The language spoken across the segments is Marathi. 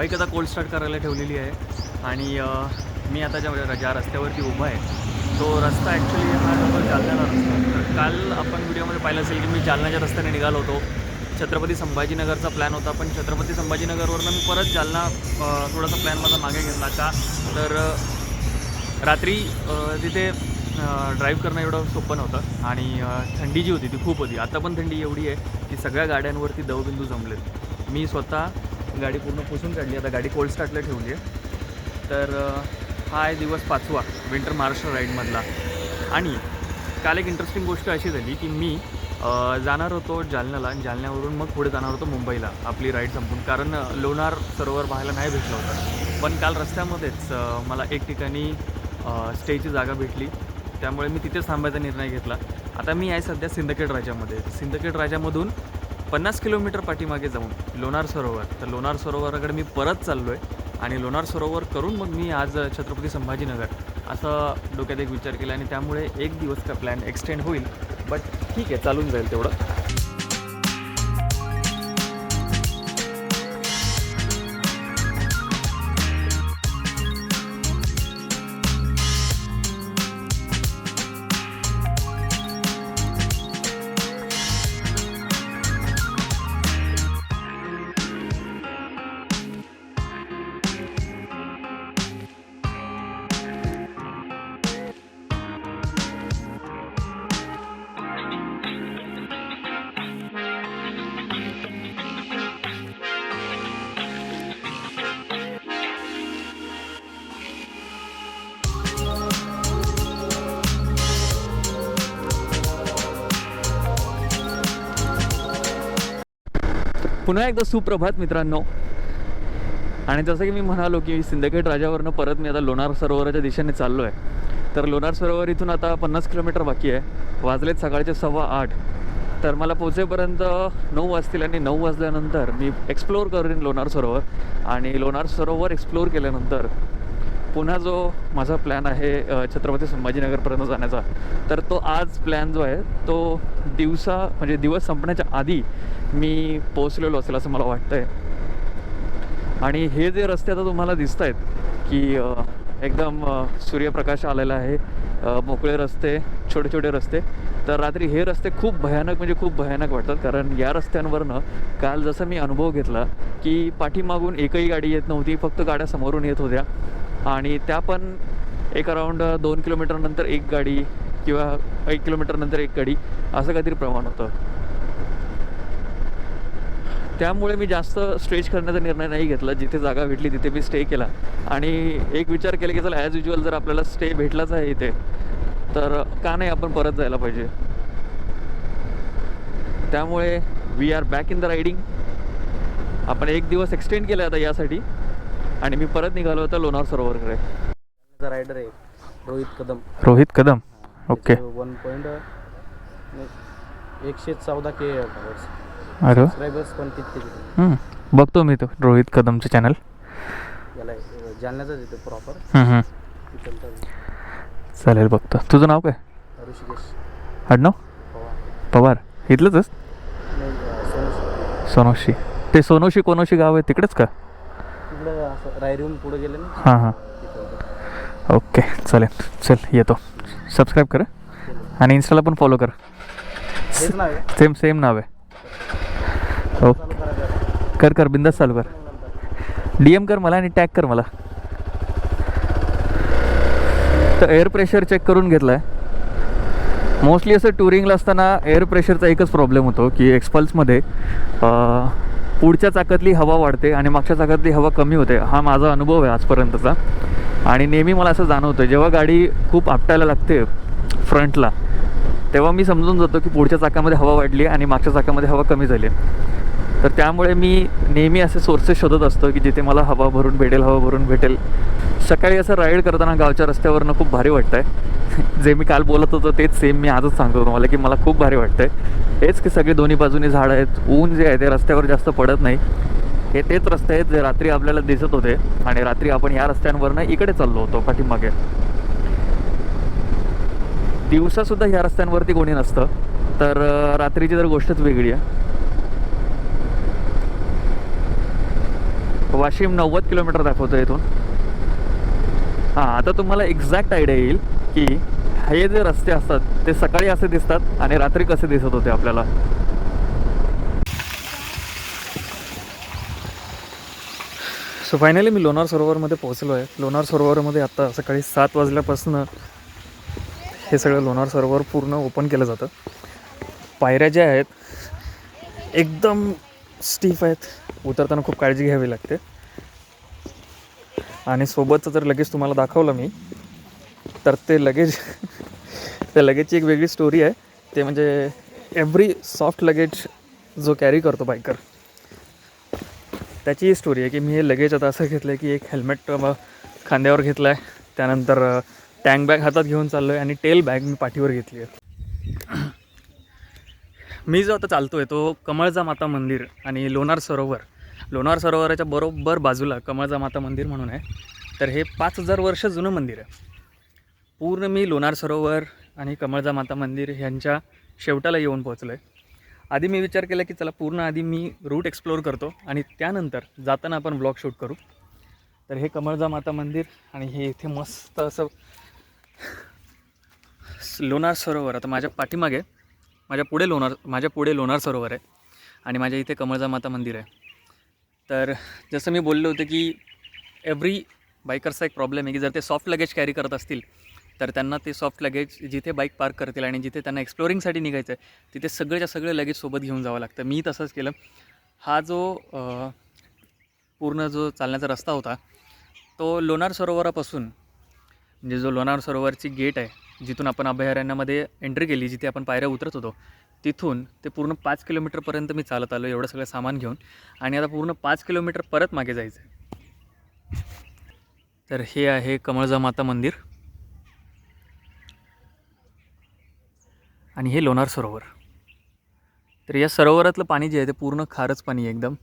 बाईक आता कोल्ड स्टार्ट करायला ठेवलेली आहे. आणि मी आता ज्या ज्या रस्त्यावरती उभा आहे तो रस्ता ॲक्च्युली हा जवळ जालन्याला रस्ता तर काल आपण व्हिडिओमध्ये पाहिलं असेल की मी जालन्याच्या रस्त्याने निघालो होतो. छत्रपती संभाजीनगरचा प्लॅन होता पण छत्रपती संभाजीनगरवरनं मी परत जालना थोडासा प्लॅन माझा मागे घेतला का? तर रात्री तिथे ड्राईव्ह करणं एवढं सोपं नव्हतं. आणि थंडी जी होती ती खूप होती. आता पण थंडी एवढी आहे की सगळ्या गाड्यांवरती दवबिंदू जमलेत. मी स्वतः गाडी पूर्ण पुसून काढली. आता गाडी कोल्ड स्टार्टला ठेवली आहे. तर हा आहे दिवस पाचवा विंटर महाराष्ट्र राईडमधला आणि काल एक इंटरेस्टिंग गोष्ट अशी झाली की मी जाणार होतो जालन्याला आणि जालन्यावरून मग पुढे जाणार होतो मुंबईला. आपली राईड संपून. कारण लोणार सरोवर पाहायला नाही भेटलं होतं. पण काल रस्त्यामध्येच मला एक ठिकाणी स्टेची जागा भेटली. त्यामुळे मी तिथेच थांबायचा निर्णय घेतला. आता मी आहे सध्या सिंदखेड राजामध्ये. सिंदखेड राजामधून पन्नास किलोमीटर पाठीमागे जाऊन लोणार सरोवर. तर लोणार सरोवराकडे मी परत चाललो आहे आणि लोणार सरोवर करून मग मी आज छत्रपती संभाजीनगर असं डोक्यात एक विचार केला आणि त्यामुळे एक दिवस का प्लॅन एक्सटेंड होईल. बट ठीक आहे चालून जाईल तेवढं. पुन्हा एकदा सुप्रभात मित्रांनो. आणि जसं की मी म्हणालो की सिंदखेड राजावरनं परत मी आता लोणार सरोवराच्या दिशेने चाललो आहे तर लोणार सरोवर इथून आता पन्नास किलोमीटर बाकी आहे. वाजलेत सकाळचे सव्वा आठ. तर मला पोचेपर्यंत नऊ वाजतील आणि नऊ वाजल्यानंतर मी एक्सप्लोअर करेन लोणार सरोवर. आणि लोणार सरोवर एक्सप्लोअर केल्यानंतर पुन्हा जो माझा प्लॅन आहे छत्रपती संभाजीनगरपर्यंत जाण्याचा तर तो आज प्लॅन जो आहे तो दिवसा म्हणजे दिवस संपण्याच्या आधी मी पोचलेलो असेल असं मला वाटतं आहे आणि हे जे रस्ते आता तुम्हाला दिसत आहेत की एकदम सूर्यप्रकाश आलेला आहे मोकळे रस्ते छोटे छोटे रस्ते तर रात्री हे रस्ते खूप भयानक म्हणजे खूप भयानक वाटतात. कारण या रस्त्यांवरनं काल जसं मी अनुभव घेतला की पाठीमागून एकही गाडी येत नव्हती फक्त गाड्या समोरून येत होत्या. आणि त्या पण एक अराऊंड दोन किलोमीटरनंतर एक गाडी किंवा एक किलोमीटरनंतर एक गाडी असं काहीतरी प्रमाण होतं. त्यामुळे मी जास्त स्ट्रेच करण्याचा निर्णय नाही घेतला. जिथे जागा भेटली तिथे मी स्टे केला. आणि एक विचार केला की चला ॲज युज्युअल जर आपल्याला स्टे भेटलाच आहे इथे तर का नाही आपण परत जायला पाहिजे? त्यामुळे we are back in the riding आपण एक दिवस एक्सटेंड केला आता यासाठी. आणि मी परत निघालो होतो लोणार सरोवरकडे. रायडर आहे Rohit Kadam. Rohit Kadam? Okay. One point एकशे चौदा के अरे सबस्क्रायबर्स पण तितके बघतो मी तो रोहित कदमचं चॅनल याला जालन्याचाच येतो प्रॉपर चालेल बघतो. तुझं नाव काय? ऋषिकेश. आडनाव? पवार. पवार. इथलंच सोनोशी. ते सोनोशी कोनोशी गाव आहे तिकडेच का? असं रायरीहून पुढे गेले ना? हां हां. ओके चालेल. चल येतो. सबस्क्राईब कर आणि इन्स्टाला पण फॉलो कर. हेच नाव आहे. सेम सेम नाव आहे. करायचं कर कर बिंदास चालू कर. डी एम कर मला आणि टॅग कर मला. तर एअर प्रेशर चेक करून घेतलं आहे मोस्टली असं टुरिंगला असताना एअर प्रेशरचा एकच प्रॉब्लेम होतो की एक्सपल्समध्ये पुढच्या चाकातली हवा वाढते आणि मागच्या चाकातली हवा कमी होते हा माझा अनुभव आहे आजपर्यंतचा. आणि नेहमी मला असं जाणवतं जेव्हा गाडी खूप आपटायला लागते फ्रंटला तेव्हा मी समजून जातो की पुढच्या चाकामध्ये हवा वाढली आणि मागच्या चाकामध्ये हवा कमी झाली. तर त्यामुळे मी नेहमी असे सोर्सेस शोधत असतो की जिथे मला हवा भरून भेटेल हवा भरून भेटेल. सकाळी असं राईड करताना गावच्या रस्त्यावरनं खूप भारी वाटतं आहे जे मी काल बोलत होतो तेच सेम मी आजच सांगतो तुम्हाला की मला खूप भारी वाटतं आहे हेच की सगळे दोन्ही बाजूनी झाडं आहेत ऊन जे आहे ते रस्त्यावर जास्त पडत नाही. हे तेच रस्ते आहेत जे रात्री आपल्याला दिसत होते आणि रात्री आपण या रस्त्यांवरनं इकडे चाललो होतो पाठीमागे. दिवसासुद्धा ह्या रस्त्यांवरती कोणी नसतं. तर रात्रीची तर गोष्टच वेगळी आहे. वाशिम नव्वद किलोमीटर दाखवतो इथून. हां आता तुम्हाला एक्झॅक्ट आयडिया येईल की हे जे रस्ते असतात ते सकाळी असे दिसतात आणि रात्री कसे दिसत होते आपल्याला? सो फायनली मी लोणार सरोवरमध्ये पोहोचलो आहे. लोणार सरोवरमध्ये आत्ता सकाळी सात वाजल्यापासून हे सगळं लोणार सरोवर पूर्ण ओपन केलं जातं. पायऱ्या ज्या आहेत एकदम स्टीफ आहेत. उतरताना खूप काळजी घ्यावी लागते. आणि सोबतचं जर लगेच तुम्हाला दाखवलं मी तर ते लगेज त्या लगेजची एक वेगळी स्टोरी आहे. ते म्हणजे एव्हरी सॉफ्ट लगेज जो कॅरी करतो बायकर त्याची स्टोरी आहे की मी हे लगेज आता असं घेतलं आहे की एक हेल्मेट खांद्यावर घेतलं आहे त्यानंतर टँक बॅग हातात घेऊन चाललो आहे आणि टेल बॅग मी पाठीवर घेतली आहे मी जो आता चालतो आहे तो कमळजा माता मंदिर आणि लोणार सरोवर. लोणार सरोवराच्या बरोबर बाजूला कमळजा माता मंदिर म्हणून आहे. तर हे पाच हजार वर्ष जुनं मंदिर आहे. पूर्ण मी लोणार सरोवर आणि कमळजा माता मंदिर ह्यांच्या शेवटाला येऊन पोहोचलो आहे आधी मी विचार केला की चला पूर्ण आधी मी रूट एक्सप्लोअर करतो आणि त्यानंतर जाताना आपण ब्लॉग शूट करू. तर हे कमळजा माता मंदिर आणि हे इथे मस्त असं लोणार सरोवर आता माझ्या पाठीमागे माझ्या पुढे लोणार माझ्या पुढे लोणार सरोवर आहे आणि माझ्या इथे कमळजा माता मंदिर आहे. तर जसं मी बोललो होतं की एव्हरी बाईकरचा एक प्रॉब्लेम आहे की जर ते सॉफ्ट लगेज कॅरी करत असतील तर त्यांना ते सॉफ्ट लगेज जिथे बाईक पार्क करतील आणि जिथे त्यांना एक्सप्लोरिंगसाठी निघायचं आहे तिथे सगळ्याच्या सगळे लगेज सोबत घेऊन जावं लागतं. मी तसंच केलं. हा जो पूर्ण जो चालण्याचा रस्ता होता तो लोणार सरोवरापासून म्हणजे जो लोणार सरोवरची गेट आहे जिथून आपण अभयारण्यामध्ये एंट्री केली जिथे आपण पायऱ्या उतरत होतो तिथून ते पूर्ण पाच किलोमीटरपर्यंत मी चालत आलो एवढं सगळं सामान घेऊन. आणि आता पूर्ण पाच किलोमीटर परत मागे जायचं आहे तर हे आहे कमळजा माता मंदिर. आणि हे लोणार सरोवर. तर या सरोवरातलं पाणी जे आहे ते पूर्ण खारच पाणी आहे एकदम.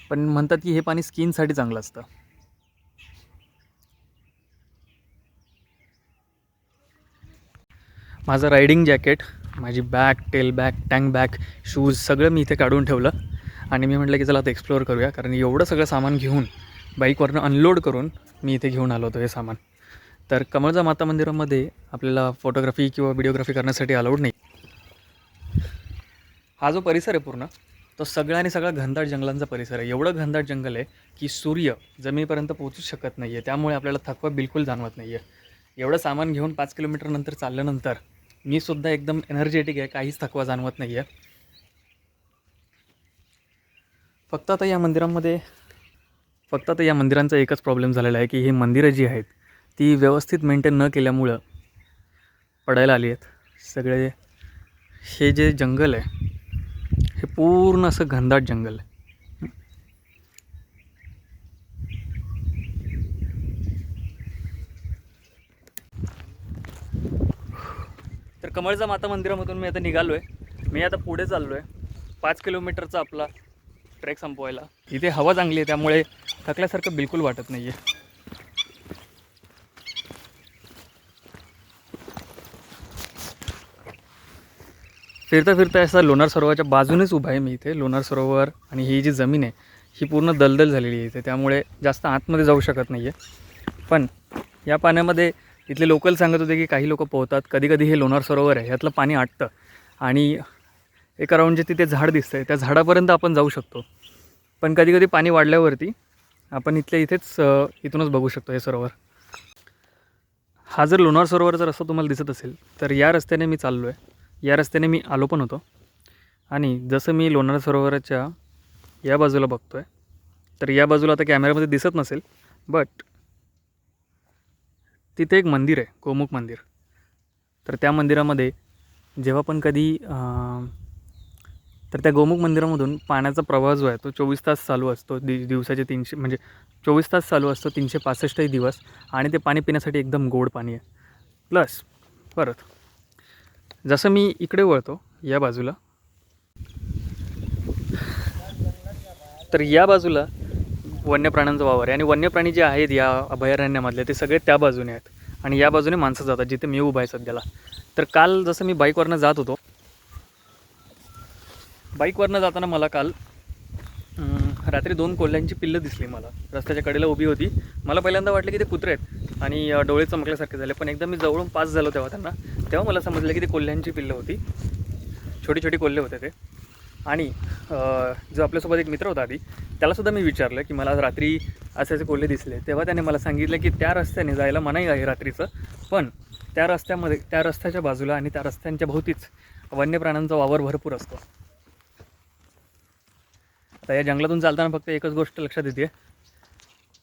पण म्हणतात की हे पाणी स्किनसाठी चांगलं असतं. माझं रायडिंग जॅकेट माझी bag tail bag tank bag shoes सगळं मी इथे काढून ठेवलं. आणि मी म्हटलं की चला आता एक्सप्लोअर करूया. कारण एवढं सगळं सामान घेऊन बाईकवरनं अनलोड करून मी इथे घेऊन आलो होतो हे सामान. तर कमळजा माता मंदिरामध्ये आपल्याला फोटोग्राफी किंवा व्हिडिओग्राफी करण्यासाठी अलाउड नाही. हा जो परिसर आहे पूर्ण तो सगळा आणि सगळा घनदाट जंगलांचा परिसर आहे. एवढं घनदाट जंगल आहे की सूर्य जमिनीपर्यंत पोहोचूच शकत नाही आहे त्यामुळे आपल्याला थकवा बिलकुल जाणवत नाही आहे एवढं सामान घेऊन पाच किलोमीटरनंतर चालल्यानंतर मी सुद्धा एकदम एनर्जेटिक आहे काहीच थकवा जाणवत नाही आहे फक्त आता या मंदिरामध्ये फक्त आता या मंदिरांचा एकच प्रॉब्लेम झालेला आहे की ही मंदिरं जी आहेत ती व्यवस्थित मेंटेन न केल्यामुळं पडायला आली आहेत. सगळे हे जे जंगल आहे हे पूर्ण असं घनदाट जंगल आहे. कमळजा माता मंदिरामधून मी आता निघालो आहे मी आता पुढे चाललो आहे पाच किलोमीटरचा आपला ट्रेक संपवायला. इथे हवा चांगली आहे त्यामुळे थकल्यासारखं बिलकुल वाटत नाही आहे फिरता फिरता असा लोणार सरोवराच्या बाजूनेच उभा आहे मी इथे. लोणार सरोवर आणि ही जी जमीन आहे ही पूर्ण दलदल झालेली आहे इथे. त्यामुळे जास्त आतमध्ये जाऊ शकत नाही आहे पण या पाण्यामध्ये इथले लोकल सांगत होते की काही लोक पोहतात. कधी कधी हे लोणार सरोवर आहे यातलं पाणी आटतं. आणि एक अराऊंड जे तिथे झाड दिसतं आहे त्या झाडापर्यंत आपण जाऊ शकतो. पण कधी कधी पाणी वाढल्यावरती आपण इथल्या इथेच इथूनच बघू शकतो हे सरोवर. हा जर लोणार सरोवरचा रस्ता तुम्हाला दिसत असेल तर या रस्त्याने मी चाललो आहे या रस्त्याने मी आलो पण होतो. आणि जसं मी लोणार सरोवराच्या या बाजूला बघतो आहे तर या बाजूला आता कॅमेऱ्यामध्ये दिसत नसेल बट तिथे एक मंदिर आहे गोमुख मंदिर. तर त्या मंदिरामध्ये जेव्हा पण कधी तर त्या गोमुख मंदिरामधून पाण्याचा प्रवाह जो आहे तो चोवीस तास चालू असतो दि दिवसाचे तीनशे म्हणजे चोवीस तास चालू असतो तीनशे पासष्टही दिवस आणि ते पाणी पिण्यासाठी एकदम गोड पाणी आहे. प्लस परत जसं मी इकडे वळतो या बाजूला तर या बाजूला वन्य प्राण्यांचा वावर आहे. आणि वन्य प्राणी जे आहेत या अभयारण्यामधले ते सगळे त्या बाजूने आहेत. आणि या बाजूने माणसं जातात जिथे मी उभा आहे सध्याला. तर काल जसं मी बाईकवरनं जात होतो बाईकवरनं जाताना मला काल रात्री दोन कोल्ह्यांची पिल्लं दिसली मला. रस्त्याच्या कडेला उभी होती. मला पहिल्यांदा वाटलं की ते कुत्रे आहेत. आणि डोळे चमकल्यासारखे झाले. पण एकदा मी जवळून पास झालो तेव्हा त्यांना तेव्हा मला समजलं की ते कोल्ह्यांची पिल्लं होती. छोटी छोटी कोल्हे होते ते. आणि जो आपल्यासोबत एक मित्र होता आधी त्यालासुद्धा मी विचारलं की मला आज रात्री असे असे कोल्हे दिसले. तेव्हा त्याने मला सांगितलं की त्या रस्त्याने जायला मनाई आहे रात्रीचं पण त्या रस्त्यामध्ये त्या रस्त्याच्या बाजूला आणि त्या रस्त्यांच्या भोवतीच वन्य प्राण्यांचा वावर भरपूर असतो. आता या जंगलातून चालताना फक्त एकच गोष्ट लक्षात येते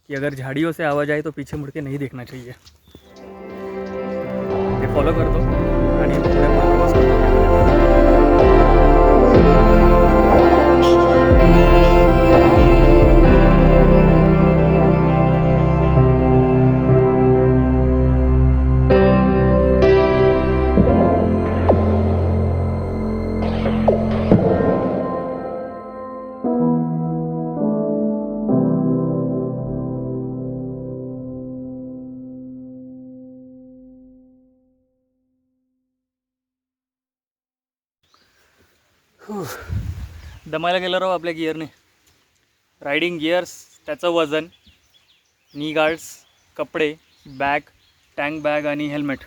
की अगर झाड़ियों से आवाज आए तो पीछे मुड़ के नहीं देखना चाहिए. ते फॉलो करतो आणि पुढे प्रवास करतो. Bye. दमायला गेलं राव आपल्या गिअरने रायडिंग गिअर्स त्याचं वजन नी गार्ड्स कपडे बॅग टँक बॅग आणि हेल्मेट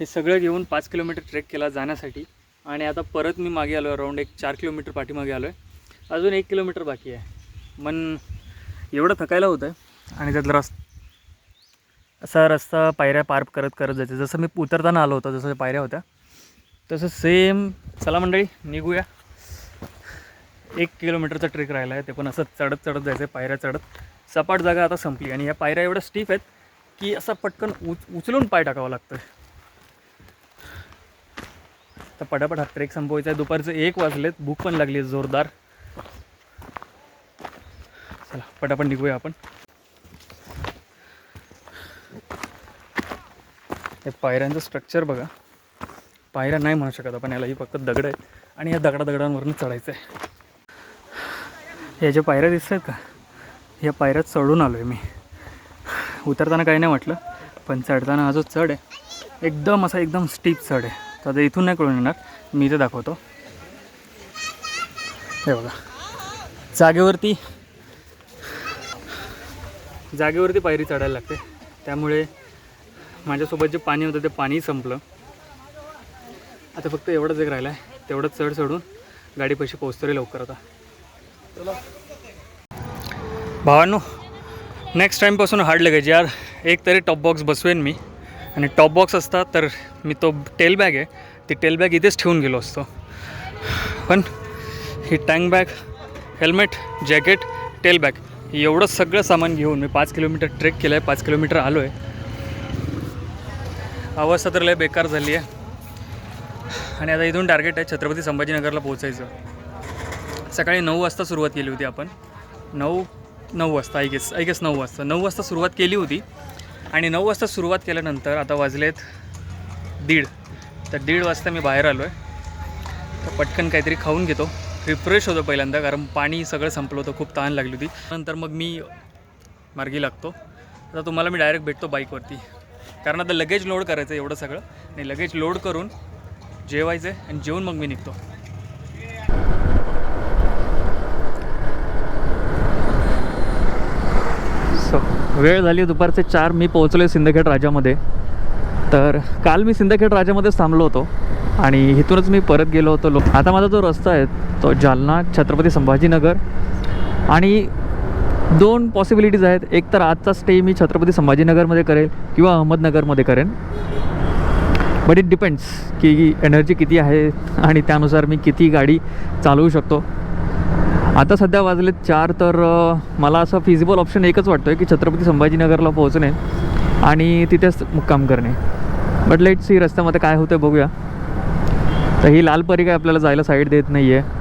हे सगळं घेऊन पाच किलोमीटर ट्रेक केला जाण्यासाठी. आणि आता परत मी मागे आलो आहे अराऊंड एक चार किलोमीटर पाठीमागे आलो आहे अजून एक किलोमीटर बाकी आहे. मन एवढं थकायला होतं आहे आणि त्यातला रस असा रस्ता पायऱ्या पार करत करत जायचं. जसं मी उतरताना आलो होतो जसं पायऱ्या होत्या तसं सेम चला मंडळी निघूया. एक किलोमीटरचा ट्रेक राहिला आहे ते पण असं चढत चढत जायचं आहे पायऱ्या चढत. सपाट जागा आता संपली आणि या पायऱ्या एवढ्या स्टीफ आहेत की असं पटकन उच उचलून पाय टाकावं लागतं. तर पटापट हा ट्रेक संपवायचा आहे. दुपारचं एक वाजलेत भूक पण लागली आहे जोरदार. चला पटापट निघूया आपण. हे पायऱ्यांचं स्ट्रक्चर बघा. पायऱ्या नाही म्हणू शकत आपण याला ही फक्त दगड आहेत. आणि या दगडा दगडांवरून चढायचं आहे या ज्या पायऱ्या दिसत आहेत का? या पायऱ्यात चढून आलो आहे मी. उतरताना काही नाही म्हटलं पण चढताना हा जो चढ आहे एकदम असा एकदम स्टीप चढ आहे. तर आता इथून नाही कळून येणार मी इथे दाखवतो. हे बघा. जागेवरती जागेवरती पायरी चढायला लागते. त्यामुळे माझ्यासोबत जे पाणी होतं ते पाणी संपलं. आता फक्त एवढंच एक राहिलं आहे तेवढंच चढ चढून गाडी पैसे पोहोचतो रे लवकर आता. भावांनो नेक्स्ट टाईमपासून हार्ड लगेज यार एक तरी टॉप बॉक्स बसवेन मी. आणि टॉप बॉक्स असता तर मी तो टेल बॅग आहे ती टेल बॅग इथेच ठेवून गेलो असतो. पण ही tank bag helmet jacket tail bag एवढं सगळं सामान घेऊन मी पाच किलोमीटर ट्रेक केलं आहे पाच किलोमीटर आलो आहे अवस्था तर लय बेकार झाली आहे आणि आता इथून टार्गेट आहे छत्रपती संभाजीनगरला पोहोचायचं. सकाळी नऊ वाजता सुरुवात केली होती आपण. नऊ नऊ वाजता आय गेस आय गेस नऊ वाजता. नऊ वाजता सुरुवात केली होती आणि नऊ वाजता सुरुवात केल्यानंतर आता वाजलेत दीड. तर दीड वाजता मी बाहेर आलो आहे तर पटकन काहीतरी खाऊन घेतो. रिफ्रेश होतो पहिल्यांदा कारण पाणी सगळं संपलं होतं खूप ताण लागली होती. नंतर मग मी मार्गी लागतो. आता तुम्हाला मी डायरेक्ट भेटतो बाईकवरती कारण आता लगेज लोड करायचं आहे एवढं सगळं. आणि लगेज लोड करून जेवायचं आहे आणि जेवून मग मी निघतो सो वेळ झाली दुपारचे चार मी पोहोचलो आहे सिंदखेड राजामध्ये. तर काल मी सिंदखेड राजामध्येच थांबलो होतो आणि इथूनच मी परत गेलो होतो. लो आता माझा जो रस्ता आहे तो जालना छत्रपती संभाजीनगर. आणि दोन पॉसिबिलिटीज आहेत. एक तर आजचा स्टे मी छत्रपती संभाजीनगरमध्ये करेल किंवा अहमदनगरमध्ये करेन. बट इट डिपेंड्स की एनर्जी किती आहे आणि त्यानुसार मी किती गाडी चालवू शकतो. आता सध्या वाजलेत चार तर मला असं फिजिबल ऑप्शन एकच वाटतो आहे की छत्रपती संभाजीनगरला पोहोचणे आणि तिथेच मुक्काम करणे. बट लेट सी रस्त्यामध्ये काय होतं बघूया. तर ही लाल परी काय आपल्याला जायला साईड देत नाही आहे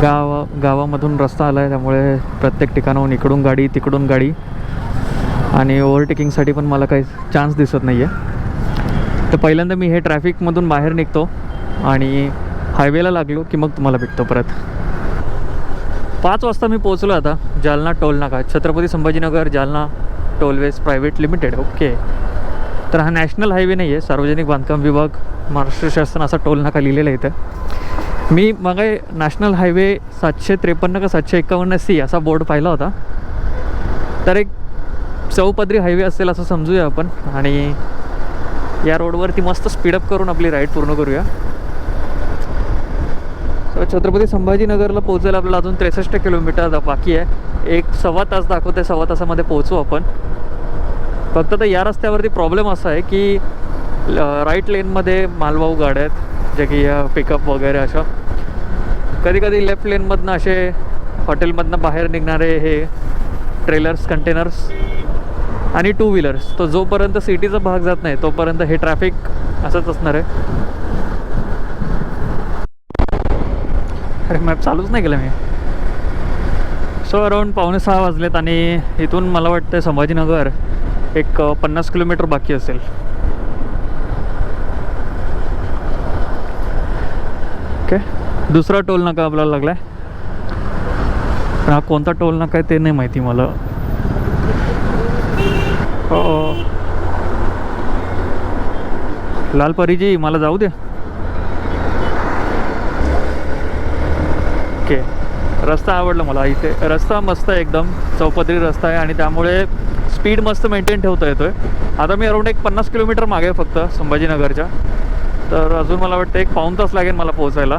गावा गावामधून रस्ता आला आहे त्यामुळे प्रत्येक ठिकाणाहून इकडून गाडी तिकडून गाडी आणि ओव्हरटेकिंगसाठी पण मला काही चान्स दिसत नाही आहे तर पहिल्यांदा मी हे ट्रॅफिकमधून बाहेर निघतो आणि हायवेला लागलो की मग तुम्हाला भेटतो परत. पाच वाजता मी पोहोचलो आता जालना टोल नाका Chhatrapati Sambhajinagar Jalna tollways private limited okay. तर हा नॅशनल हायवे नाही आहे सार्वजनिक बांधकाम विभाग महाराष्ट्र शासन असा टोल नाका लिहिलेला आहे इथं. मी मग नॅशनल हायवे सातशे त्रेपन्न का सातशे एकावन्न सी असा बोर्ड पाहिला होता. तर एक चौपदरी हायवे असेल असं समजूया आपण आणि या रोडवरती मस्त स्पीडअप करून आपली राईड पूर्ण करूया. तर छत्रपती संभाजीनगरला पोहोचायला आपल्याला अजून त्रेसष्ट किलोमीटर बाकी आहे. एक सव्वा तास दाखवते सव्वा तासामध्ये पोहोचू आपण. फक्त तर या रस्त्यावरती प्रॉब्लेम असा आहे की राईट लेनमध्ये मालवाहू गाड्या आहेत जे की पिकअप वगैरे अशा. कधी कधी लेफ्ट लेनमधनं असे हॉटेलमधनं बाहेर निघणारे हे ट्रेलर्स कंटेनर्स आणि टू व्हीलर्स तो जोपर्यंत सिटीचा भाग जात नाही तोपर्यंत हे ट्रॅफिक असंच असणार आहे. अरे मॅप चालूच नाही केलं मी. सो अराऊंड पावणे सहा वाजलेत आणि इथून मला वाटतं संभाजीनगर एक पन्नास किलोमीटर बाकी असेल. ओके. दुसरा टोल नाका आपल्याला लागला आहे पण हा कोणता टोल नाका आहे ते नाही माहिती मला. हो लाल परीजी मला जाऊ दे ओके रस्ता आवडला मला इथे. रस्ता मस्त आहे एकदम चौपदरी रस्ता आहे आणि त्यामुळे स्पीड मस्त मेंटेन ठेवता येतोय. आता मी अराऊंड एक पन्नास किलोमीटर मागे फक्त संभाजीनगरच्या. तर अजून मला वाटतं एक पाऊण तास लागेल मला पोहोचायला.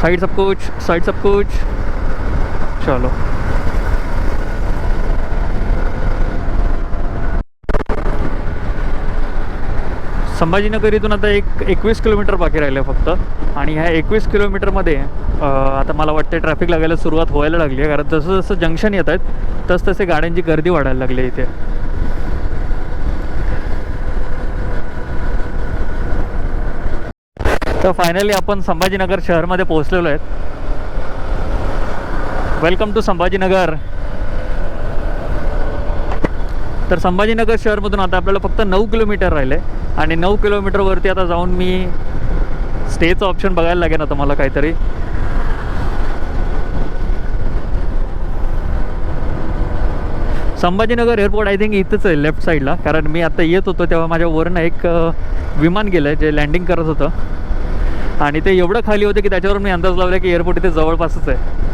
साइड सब कुछ साइड सब कुछ. चलो. संभाजीनगर इथून आता एक एकवीस किलोमीटर बाकी राहिलं आहे फक्त. आणि ह्या एकवीस किलोमीटरमध्ये आता मला वाटते ट्रॅफिक लागायला सुरुवात व्हायला लागली आहे. कारण जसं जसं जंक्शन येत आहेत तस तसे गाड्यांची गर्दी वाढायला लागली आहे इथे. तर फायनली आपण संभाजीनगर शहरमध्ये पोहोचलेलो आहेत. Welcome to Sambhajinagar. तर संभाजीनगर शहरमधून आता आपल्याला फक्त नऊ किलोमीटर राहिले. आणि नऊ किलोमीटरवरती आता जाऊन मी स्टेचं ऑप्शन बघायला लागेल आता मला काहीतरी. संभाजीनगर एअरपोर्ट आय थिंक इथंच आहे लेफ्ट साईडला कारण मी आता येत होतो तेव्हा माझ्या वरनं एक विमान गेलं जे लँडिंग करत होतं. आणि ते एवढं खाली होते की त्याच्यावरून मी अंदाज लावला की एअरपोर्ट इथे जवळपासच आहे.